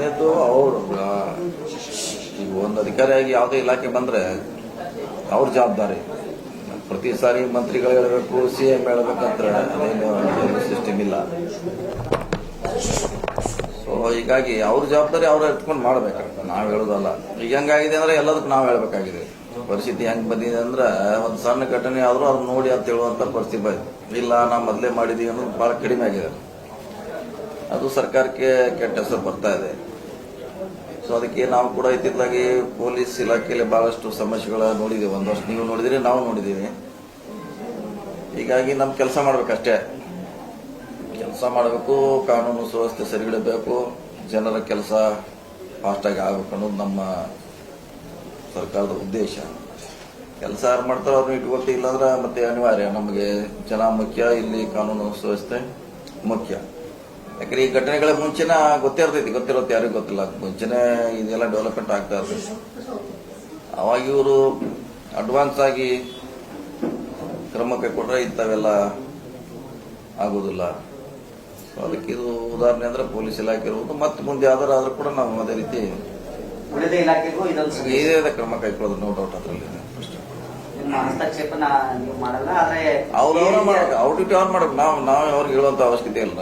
ಮೊದಲನೇದು ಅವರು ಈಗ ಒಂದು ಅಧಿಕಾರಿಯಾಗಿ ಯಾವುದೇ ಇಲಾಖೆ ಬಂದ್ರೆ ಅವ್ರ ಜವಾಬ್ದಾರಿ. ಪ್ರತಿ ಸಾರಿ ಮಂತ್ರಿಗಳು ಹೇಳಬೇಕು, ಸಿ ಎಂ ಹೇಳಬೇಕಂದ್ರೆ ಅದೇನು ಸಿಸ್ಟಮ್ ಇಲ್ಲ. ಸೊ ಹೀಗಾಗಿ ಅವ್ರ ಜವಾಬ್ದಾರಿ ಅವ್ರು ಎತ್ಕೊಂಡು ಮಾಡ್ಬೇಕಾಗ್ತದೆ ನಾವು ಹೇಳೋದಲ್ಲ. ಈಗ ಹೆಂಗಾಗಿದೆ ಅಂದ್ರೆ ಎಲ್ಲದಕ್ಕೂ ನಾವು ಹೇಳ್ಬೇಕಾಗಿದೆ. ಪರಿಸ್ಥಿತಿ ಹೆಂಗ್ ಬಂದಿದೆ ಅಂದ್ರೆ ಒಂದು ಸಣ್ಣ ಘಟನೆ ಆದ್ರೂ ಅವ್ರು ನೋಡಿ ಅಂತ ಹೇಳುವಂತ ಪರಿಸ್ಥಿತಿ ಬಂದಿದೆ. ಇಲ್ಲ, ನಾವು ಮೊದಲೇ ಮಾಡಿದೀವಿ ಅನ್ನೋದು ಬಹಳ ಕಡಿಮೆ ಆಗಿದೆ. ಅದು ಸರ್ಕಾರಕ್ಕೆ ಕೆಟ್ಟ ಹೆಸರು ಬರ್ತಾ ಇದೆ. ಸೊ ಅದಕ್ಕೆ ನಾವು ಕೂಡ ಇತ್ತಿತ್ತಲಾಗಿ ಪೊಲೀಸ್ ಇಲಾಖೆಯಲ್ಲಿ ಬಹಳಷ್ಟು ಸಮಸ್ಯೆಗಳ ನೋಡಿದ್ದೀವಿ ಒಂದು ವರ್ಷ ನೀವು ನೋಡಿದಿರಿ, ನಾವು ನೋಡಿದ್ದೀವಿ ಹೀಗಾಗಿ ನಮ್ಮ ಕೆಲಸ ಮಾಡ್ಬೇಕಷ್ಟೇ. ಕೆಲಸ ಮಾಡಬೇಕು, ಕಾನೂನು ಸುವ್ಯವಸ್ಥೆ ಸರಿಗಿಡಬೇಕು, ಜನರ ಕೆಲಸ ಫಾಸ್ಟಾಗಿ ಆಗ್ಬೇಕು ಅನ್ನೋದು ನಮ್ಮ ಸರ್ಕಾರದ ಉದ್ದೇಶ. ಕೆಲಸ ಯಾರು ಮಾಡ್ತಾರೋ ಅವ್ರನ್ನ ಇಟ್ಕೊಳ್ತಿ ಅಂದ್ರೆ ಮತ್ತೆ ಅನಿವಾರ್ಯ. ನಮಗೆ ಜನ ಮುಖ್ಯ, ಇಲ್ಲಿ ಕಾನೂನು ಸುವ್ಯವಸ್ಥೆ ಮುಖ್ಯ. ಯಾಕಂದ್ರೆ ಈ ಘಟನೆಗಳ ಮುಂಚೆನ ಗೊತ್ತೇ ಇರ್ತೈತಿ ಗೊತ್ತಿರುತ್ತೆ ಯಾರಿಗೂ ಗೊತ್ತಿಲ್ಲ. ಮುಂಚೆನೆ ಇದೆಲ್ಲ ಡೆವಲಪ್ಮೆಂಟ್ ಆಗ್ತಾ ಇರ್ತೈತಿ ಅವಾಗ ಇವರು ಅಡ್ವಾನ್ಸ್ ಆಗಿ ಕ್ರಮ ಕೈಗೊಂಡ್ರೆ ಇಂಥವೆಲ್ಲ ಆಗೋದಿಲ್ಲ. ಅದಕ್ಕೆ ಇದು ಉದಾಹರಣೆ ಅಂದ್ರೆ ಪೊಲೀಸ್ ಇಲಾಖೆ ಇರುವುದು ಮತ್ತೆ ಮುಂದೆ ಯಾವ್ದಾರು ಆದ್ರೂ ಕೂಡ ನಾವು ಅದೇ ರೀತಿ ಉಳಿದ ಇಲಾಖೆಗೂ ಇದೊಂದು ಇದೇ ಕ್ರಮ ಕೈಕೊಳ್ಳೋದು ನೋ ಡೌಟ್ ಅದರಲ್ಲಿ. ಹಸ್ತಕ್ಷೇಪನ ನೀವು ಮಾಡಲ್ಲ ಆದ್ರೆ ಅವ್ರವ್ರ ಮಾಡ್ಬೇಕು ಅವ್ರ ಡ್ಯೂಟಿ ಅವ್ರು ಮಾಡ್ಬೇಕು. ನಾವು ನಾವು ಅವ್ರಿಗೆ ಹೇಳುವಂತ ಅವಶ್ಯಕತೆ ಇಲ್ಲ.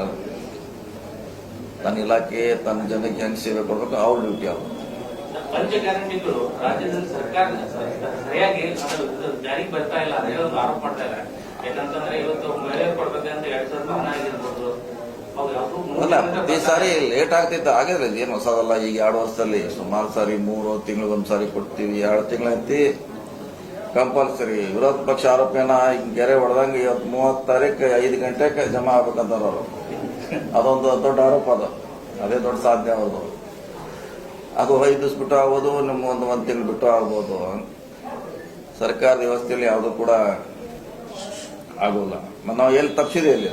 ತನ್ನ ಇಲಾಖೆ ತನ್ನ ಜನಕ್ಕೆ ಹೆಂಗ್ ಸೇವೆ ಕೊಡಬೇಕು ಅವ್ರ ಡ್ಯೂಟಿ ಅವರು ಪಂಚ ಗ್ಯಾರಂಟಿಗಳು ರಾಜ್ಯದಲ್ಲಿ ಸರ್ಕಾರ ಸರಿಯಾಗಿ ಅದು ಜಾರಿಗೆ ಬರ್ತಾ ಇಲ್ಲ ಅದೇ ಒಂದು ಆರೋಪ ಮಾಡ್ತಾ ಇದ್ದಾರೆ. ಯಾಕಂತಂದ್ರೆ ಇವತ್ತು ಮಹಿಳೆಯರು ಕೊಡ್ಬೇಕಂತ ಎರಡ್ ಸಾವಿರ ಹಣ ಆಗಿರ್ಬೋದು. ಅವು ಯಾವ್ದು ಅಲ್ಲ ಪ್ರತಿ ಸಾರಿ ಲೇಟ್ ಆಗ್ತೈತೆ ಆಗಿದ್ರೆ ಏನು ಹೊಸದಲ್ಲ ಈಗ ಎರಡು ವರ್ಷದಲ್ಲಿ ಸುಮಾರು ಸಾರಿ ಮೂರು ತಿಂಗಳಿಗೊಂದು ಸಾರಿ ಕೊಡ್ತೀವಿ ಎರಡು ತಿಂಗಳ ಐತಿ. ಕಂಪಲ್ಸರಿ ವಿರೋಧ ಪಕ್ಷ ಆರೋಪನ ಹಿಂಗೆ ಗೆರೆ ಹೊಡೆದಂಗೆ ಇವತ್ತು ಮೂವತ್ತು ತಾರೀಕು ಐದು ಗಂಟೆಗೆ ಜಮಾ ಆಗ್ಬೇಕಂತಾರ ಅವರು. ಅದೊಂದು ದೊಡ್ಡ ಆರೋಪ ಅದು. ಅದೇ ದೊಡ್ಡ ಸಾಧನೆ ಅವರು ಅದು ಐದು ದಿವಸ ಬಿಟ್ಟು ಆಗ್ಬೋದು ನಿಮ್ಮ ಒಂದು ಒಂದು ತಿಂಗಳು ಬಿಟ್ಟು ಆಗ್ಬೋದು. ಸರ್ಕಾರದ ವ್ಯವಸ್ಥೆಯಲ್ಲಿ ಯಾವುದು ಕೂಡ ಆಗೋಲ್ಲ. ಮತ್ತೆ ನಾವು ಎಲ್ಲಿ ತಪ್ಪಿಸಿದೆ ಇಲ್ಲಿ?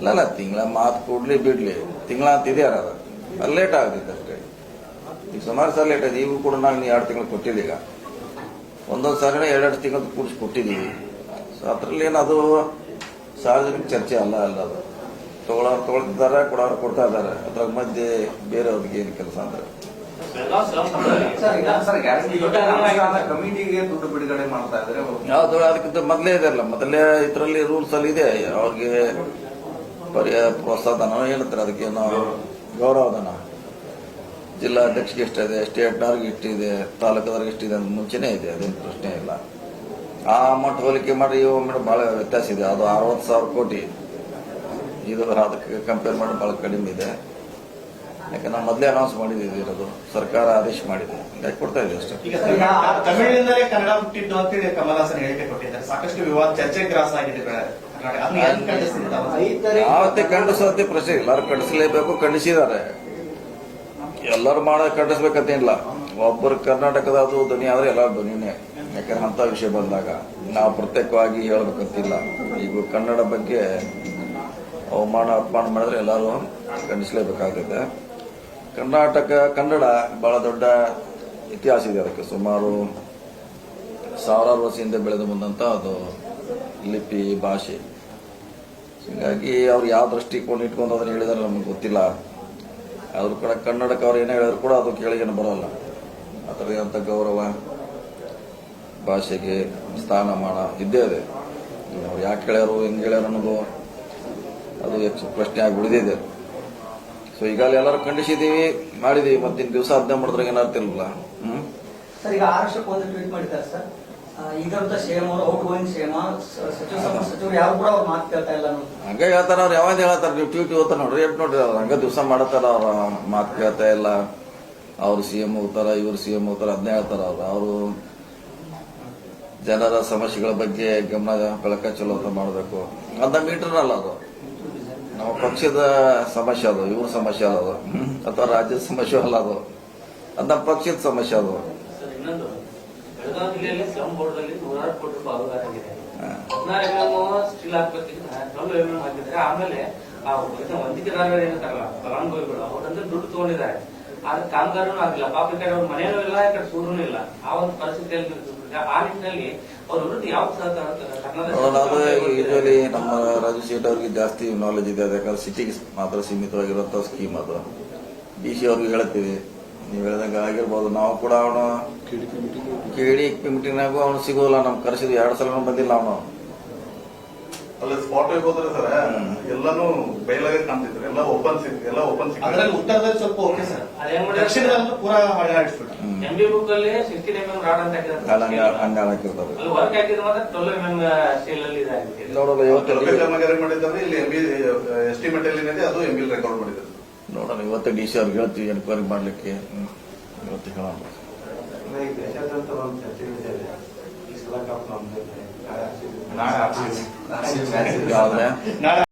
ಇಲ್ಲ ಇಲ್ಲ ತಿಂಗಳ ಮಾತು ಕೊಡ್ಲಿ ಬಿಡ್ಲಿ. ತಿಂಗಳ ಅಂತ ಇದೆಯಾರ ಅದು. ಲೇಟ್ ಆಗುತ್ತೆ ಅಷ್ಟೇ. ಈಗ ಸುಮಾರು ಸಲ ಲೇಟ್ ಆಗಿದೆ. ಈಗ ಕೂಡ ನಾನು ಎರಡು ತಿಂಗಳು ಕೊಟ್ಟಿದ್ದೀಗ. ಒಂದೊಂದು ಸಾರಿನ ಎರಡೆರಡು ತಿಂಗಳು ಕೂಡಿಸಿ ಕೊಟ್ಟಿದ್ದೀವಿ ಸೊ ಅದ್ರಲ್ಲಿ ಏನು ಅದು ಸಾರ್ವಜನಿಕ ಚರ್ಚೆ ಅಲ್ಲ ಅಲ್ಲ ಅದು. ತಗೊಳ್ಳೋರು ತಗೊಳ್ತಿದ್ದಾರೆ ಕೊಡೋರು ಕೊಡ್ತಾ ಇದ್ದಾರೆ. ಅದ್ರ ಮಧ್ಯೆ ಬೇರೆಯವ್ರಿಗೆ ಏನು ಕೆಲಸ ಅಂದ್ರೆ. ಅದಕ್ಕಿಂತ ಮೊದಲೇ ಇದೆ ಅಲ್ಲ. ಮೊದಲೇ ಇದರಲ್ಲಿ ರೂಲ್ಸ್ ಅಲ್ಲಿ ಇದೆ. ಅವ್ರಿಗೆ ಪ್ರೋತ್ಸಾಹ ಏನಂತಾರೆ ಅದಕ್ಕೇನೋ ಗೌರವಧನ. ಜಿಲ್ಲಾ ಅಧ್ಯಕ್ಷಗೆ ಎಷ್ಟಿದೆ ಸ್ಟೇಟ್ನವ್ರಿಗೆ ಇಷ್ಟಿದೆ ತಾಲೂಕದವ್ರಿಗೆ ಇಷ್ಟಿದೆ ಅಂತ ಮುಂಚೆನೇ ಇದೆ ಅದೇನು ಪ್ರಶ್ನೆ ಇಲ್ಲ. ಆ ಅಮೌಂಟ್ ಹೋಲಿಕೆ ಮಾಡಿ ಇವು ಮೇಡಮ್ ಭಾಳ ವ್ಯತ್ಯಾಸ ಇದೆ ಅದು ಅರವತ್ತು ಸಾವಿರ ಕೋಟಿ. ಇದು ಅದಕ್ಕೆ ಕಂಪೇರ್ ಮಾಡಿ ಭಾಳ ಕಡಿಮೆ ಇದೆ. ಯಾಕೆ ನಾವು ಮೊದಲೇ ಅನೌನ್ಸ್ ಮಾಡಿದ್ದೀವಿ ಇರೋದು ಸರ್ಕಾರ ಆದೇಶ ಮಾಡಿದೆ. ಯಾಕೆ ಕೊಡ್ತಾ ಇದೆ ಅಷ್ಟೇ. ತಮಿಳಿನಿಂದಲೇ ಕನ್ನಡ ಹುಟ್ಟಿದ್ದು ಅಂತೇಳಿ ಕಮಲಹಾಸನ್ ಹೇಳಿಕೆ ಕೊಟ್ಟಿದ್ದಾರೆ. ಸಾಕಷ್ಟು ವಿವಾದ ಚರ್ಚೆ ಗ್ರಾಸ ಆಗಿದೆ? ಯಾವತ್ತೇ ಖಂಡಿಸೋದೇ ಪ್ರಶ್ನೆ ಇಲ್ಲ. ಎಲ್ಲರೂ ಖಂಡಿಸಲೇಬೇಕು ಖಂಡಿಸಿದ್ದಾರೆ. ಎಲ್ಲರೂ ಮಾಡೋ ಖಂಡಿಸ್ಬೇಕಂತೇನಿಲ್ಲ ಒಬ್ಬರು ಕರ್ನಾಟಕದ ಅದು ಧ್ವನಿ ಆದ್ರೆ ಎಲ್ಲರೂ ಧ್ವನಿನೇ. ಯಾಕಂದ್ರೆ ಅಂತ ವಿಷಯ ಬಂದಾಗ ನಾವು ಪ್ರತ್ಯೇಕವಾಗಿ ಹೇಳ್ಬೇಕಂತಿಲ್ಲ. ಈಗ ಕನ್ನಡ ಬಗ್ಗೆ ಅವಮಾನ, ಅಪಮಾನ ಮಾಡಿದ್ರೆ ಎಲ್ಲರೂ ಖಂಡಿಸಲೇಬೇಕಾಗುತ್ತೆ ಕರ್ನಾಟಕ, ಕನ್ನಡ ಬಹಳ ದೊಡ್ಡ ಇತಿಹಾಸ ಇದೆ ಅದಕ್ಕೆ. ಸುಮಾರು ಸಾವಿರಾರು ವರ್ಷದಿಂದ ಬೆಳೆದು ಬಂದಂತ ಅದು ಲಿಪಿ ಭಾಷೆ. ಹೀಗಾಗಿ ಅವ್ರು ಯಾವ ದೃಷ್ಟಿಕೋನ ಇಟ್ಕೊಂಡು ಅದನ್ನ ಹೇಳಿದಾರೆ ನಮ್ಗೆ ಗೊತ್ತಿಲ್ಲ. ಅದ್ರ ಕೂಡ ಕನ್ನಡಕ್ಕೆ ಅವ್ರು ಏನೇ ಹೇಳಿದ್ರು ಕೂಡ ಅದು ಕೇಳಿಗೇನು ಬರೋಲ್ಲ. ಅದರ ಅಂತ ಗೌರವ, ಭಾಷೆಗೆ ಸ್ಥಾನಮಾನ ಇದ್ದೇ ಇದೆ. ಅವ್ರು ಯಾಕೆ ಹೇಳ್ಯಾರು, ಹೆಂಗೆ ಹೇಳ್ಯಾರ ಅನ್ನೋದು ಅದು ಹೆಚ್ಚು ಪ್ರಶ್ನೆ ಆಗಿ ಉಳಿದಿದೆ. ಸೊ ಈಗಾಗಲೇ ಎಲ್ಲರೂ ಖಂಡಿಸಿದೀವಿ ಮಾಡಿದೀವಿ ಮತ್ತಿನ್ ದಿವಸ ಅದನ್ನ ಮಾಡಿದ್ರೆ ಏನಾಗ್ತಿಲ್ವಲ್ಲ ಹ್ಮ್? ಸರ್ ಈಗ ಆರು ವರ್ಷಕ್ಕೆ ಒಂದು ಟ್ವೀಟ್ ಮಾಡಿದ್ದಾರೆ ಸರ್ ಆ, ಈಗಿರುವಂತ ಸೇಮ್ ಅವರು ಔಟ್ ಗೋಯಿಂಗ್ ಸೇಮ್ ಸಚಿವ ಸಂಪುಟ ಸಚಿವರು ಯಾರು ಕೂಡ ಅವ್ರು ಮಾತು ಕೇಳ್ತಾ ಇಲ್ಲ ಹಂಗ ಹೇಳ್ತಾರ ಅವ್ರು ಯಾವಾಗ ಹೇಳ್ತಾರ ನೀವು ಟ್ವೀಟ್ ಹೋಗ್ತಾರ ನೋಡ್ರಿ ಎಪ್ ನೋಡ್ರಿ ಅವ್ರು? ಹಂಗ ದಿವಸ ಮಾಡತ್ತಾರ ಅವ್ರ ಮಾತು ಕೇಳ್ತಾ ಇಲ್ಲ. ಅವ್ರು ಸಿ ಎಂ ಹೋಗ್ತಾರ ಇವ್ರು ಸಿ ಎಂ ಹೋಗ್ತಾರ ಅದನ್ನೇ ಹೇಳ್ತಾರ ಅವ್ರು. ಅವರು ಜನರ ಸಮಸ್ಯೆಗಳ ಬಗ್ಗೆ ಗಮನ ಬೆಳಕ ಚಲೋ ಅಂತ ಮಾಡಬೇಕು. ಅದ ಮೀಟರ್ ಅಲ್ಲ ಅದು. ನಮ್ಮ ಪಕ್ಷದ ಸಮಸ್ಯೆ ಅದು ಇವ್ರ ಸಮಸ್ಯೆ ಅಲ್ಲ ಅದು ಅಥವಾ ರಾಜ್ಯದ ಸಮಸ್ಯೆ ಅಲ್ಲ ಅದು. ಅದು ನಮ್ಮ ಪಕ್ಷದ ಸಮಸ್ಯೆ ಅದು. ಸರ್ ಇನ್ನೊಂದು. ಬೆಳಗಾವಿ ಜಿಲ್ಲೆಯಲ್ಲಿ ಸ್ಲಮ್ ಬೋರ್ಡ್ ಅಲ್ಲಿ ನೂರಾರು ಕೋಟಿ ರೂಪಾಯಿ ಅನುದಾನ ಆಗಿದೆ. ಹಾ. ಹದಿನಾರು ಎಂ ಸ್ಟಿಲ್ ಹಾಕ್ಬೇಕಿದ್ರೆ ಟ್ವೆಲ್ ಎಂ ಎಂ ಹಾಕಿದ್ರೆ ಆಮೇಲೆ ಆ ವಂದಿತರಾಗರು ಏನಂತಾರಲ್ಲ ಫಲಾನುಭವಿಗಳು ಅವ್ರಂದ್ರೆ ದುಡ್ಡು ತಗೊಂಡಿದ್ದಾರೆ. ಆದ್ರೆ ಕಾಮಗಾರನು ಆಗಿಲ್ಲ. ಪಾಪ ಈ ಕಡೆ ಅವ್ರ ಮನೆಯೂ ಇಲ್ಲ ಈ ಕಡೆ ಸೂರ್ಯನೂ ಇಲ್ಲ. ಆ ಒಂದು ಪರಿಸ್ಥಿತಿಯಲ್ಲಿ ಆ ನಿಟ್ಟಿನಲ್ಲಿ ಅವ್ರ ವಿರುದ್ಧ ಯಾವ ನಮ್ಮ ರಾಜು ಶೇಟ್ ಅವ್ರಿಗೆ ಜಾಸ್ತಿ ನಾಲೆಜ್ ಇದೆ. ಯಾಕಂದ್ರೆ ಸಿಟಿಗೆ ಮಾತ್ರ ಸೀಮಿತವಾಗಿರುವಂತ ಸ್ಕೀಮ್ ಅದು. ಡಿ ಸಿ ಅವ್ರಿಗೆ ಹೇಳ್ತೀವಿ. ನೀವು ಹೇಳ್ದಂಗೆ ಆಗಿರ್ಬೋದು. ನಾವು ಕೂಡ ಅವನು ಕೇಳಿ ಮೀಟಿಂಗ್ನಾಗೂ ಅವನು ಸಿಗೋಲ್ಲ. ನಮ್ಗೆ ಕರೆಸಿದ್ವಿ ಎರಡು ಸಲ ಬಂದಿಲ್ಲ ಅವನು. ಅಲ್ಲ ಸ್ಪಾಟ್ ಹೋದ್ರೆ ಸರ್. ಎಲ್ಲಾನು ಬಯಲಾಗೆ ಕಾಣ್ತಿದ್ರು. ಎಲ್ಲ ಓಪನ್ ಎಲ್ಲ ಓಪನ್ ಅದರಲ್ಲಿ ಉತ್ತರದಲ್ಲಿ ಸ್ವಲ್ಪ ಓಕೆ ಸರ್ ಅದೇ ಮಾಡಿದ್ರೆ ದಕ್ಷಿಣದಲ್ಲೂ ಪೂರಾ ಬುಕ್ ಅಲ್ಲಿ ರಾಡ್ ಅಂತ ಅಲ್ಲ ಹಂಗ ಹಾಕಿದ್ರೆ ಹಂಗ ಹಾಕಿರ್ತಾರೆ. ಅಲ್ಲಿ ವರ್ಕ್ ಹಾಕಿದ್ರೆ ಮಾತ್ರ ಟ್ವೆಲ್ ಸ್ಟೀಲ್ ಅಲ್ಲಿ ಇದಾಗಿದೆ ನೋಡೋಣ ಇವತ್ತು ಕಾಮಗಾರಿ ಮಾಡಿದ್ದಾರೆ ಇಲ್ಲಿ ಎಂ ಬಿ ಎಸ್ಟಿಮೇಟ್ ಅಲ್ಲಿ ಏನಿದೆ ಅದು ಎಂಬಿಲ್ ರೆಕಾರ್ಡ್ ಮಾಡಿದ್ದಾರೆ. ನೋಡೋಣ ಇವತ್ತೇ ಡಿ ಸಿ ಅವ್ರಿಗೆ ಹೇಳ್ತೀವಿ ಎನ್ಕ್ವೈರಿ ಮಾಡ್ಲಿಕ್ಕೆ. ಇವತ್ತು ಹೇಳೋಣ. ಈಗ ಒಂದು ಚರ್ಚೆ ಇದೆ. ಈ ಸಲ ಕಪ್ ನಮ್ದು ನಾಳೆ ಆರ್ಸಿಬಿ. ಯಾವ್ದೇ? ನಾಳೆ